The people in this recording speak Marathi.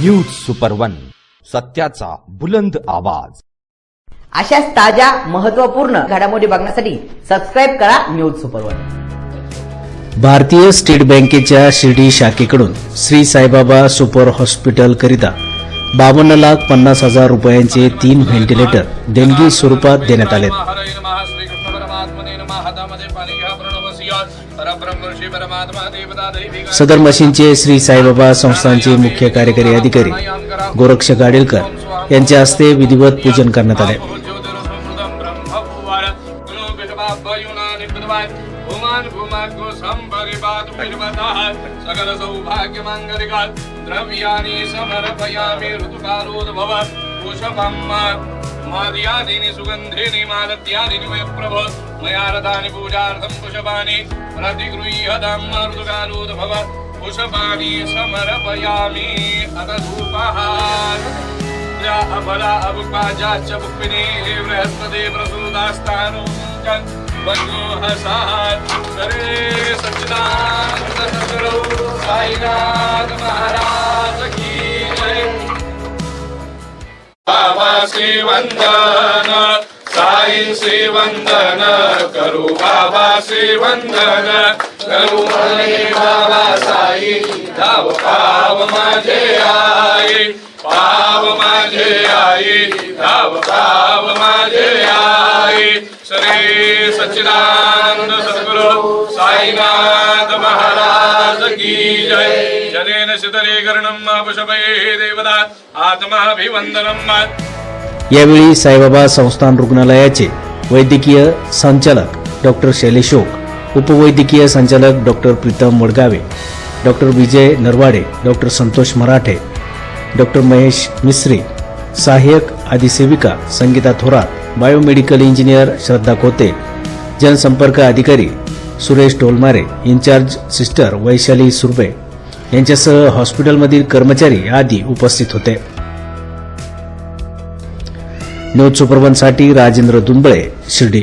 न्यूज सुपर वन सत्याचा बुलंद आवाज. अशाच ताज्या महत्त्वपूर्ण घडामोडी बघण्यासाठी सबस्क्राईब करा news super one Bharatiya state बँकेच्या शिर्डी शाखेकडून श्री साईबाबा सुपर हॉस्पिटल करिता बावन्न लाख पन्नास हजार रुपयांचे तीन व्हेंटिलेटर देणगी स्वरूपात देण्यात आले सदर मशीनचे श्री साईबाबा संस्थांचे मुख्य कार्यकारी अधिकारी गोरक्ष गाडेलकर यांच्या हस्ते विधिवत पूजन करण्यात आले. सकल सौभाग्य मांगलिका द्रव्यानि समर्पयामि ऋतुकालोद्भव पुष्पम् मादयादीनि सुगन्धीनि मालत्यादीनि वय प्रभ मया रथानि पूजार्थं पुषपाणि प्रतिगृह्यतां ऋतुकालोद्भव पुषपाणि समर्पयामि अथ धूपः या अफला अबुकाजाच बुक्मिनी बृहस्पति प्रसूदास्तानु बन्नो हसात् सरे सच्चिदानन्द साईनाथ महाराज की जय। बाबा श्री वंदन वंदन करू बाबा श्री वंदन करू हरे बाबा साई धाव पाव माझे आई। पाव माझे आई धाव पाव माझे आई। श्री सच्चिदानंद सद्गुरु साईनाथ महाराज की जय। जनेन शितलीकरणं पुष्पैः देवता आत्माभिवन्दनम्। यावेळी साईबाबा संस्थान रुग्णालयाचे वैद्यकीय संचालक डॉक्टर शैलेशोक उपवैद्यकीय संचालक doctor Pritam Wadgave doctor Vijay Narwade doctor Santosh Marathe doctor Mahesh Mistry सहाय्यक आदिसेविका संगीता थोरात बायोमेडिकल इंजिनियर श्रद्धा कोते जनसंपर्क अधिकारी सुरेश टोलमारे इन्चार्ज सिस्टर वैशाली सुर्वे यांच्यासह हॉस्पिटलमधील कर्मचारी आदी उपस्थित होते. न्यूज सुपरवनसाठी राजेंद्र दुंबळे शिर्डी.